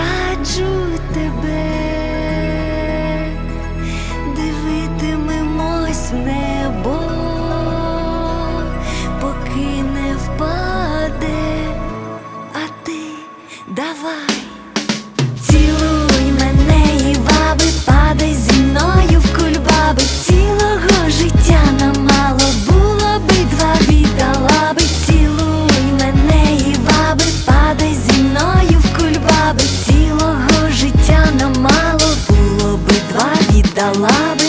раджу тебе. Малого життя нам мало було би два віддала.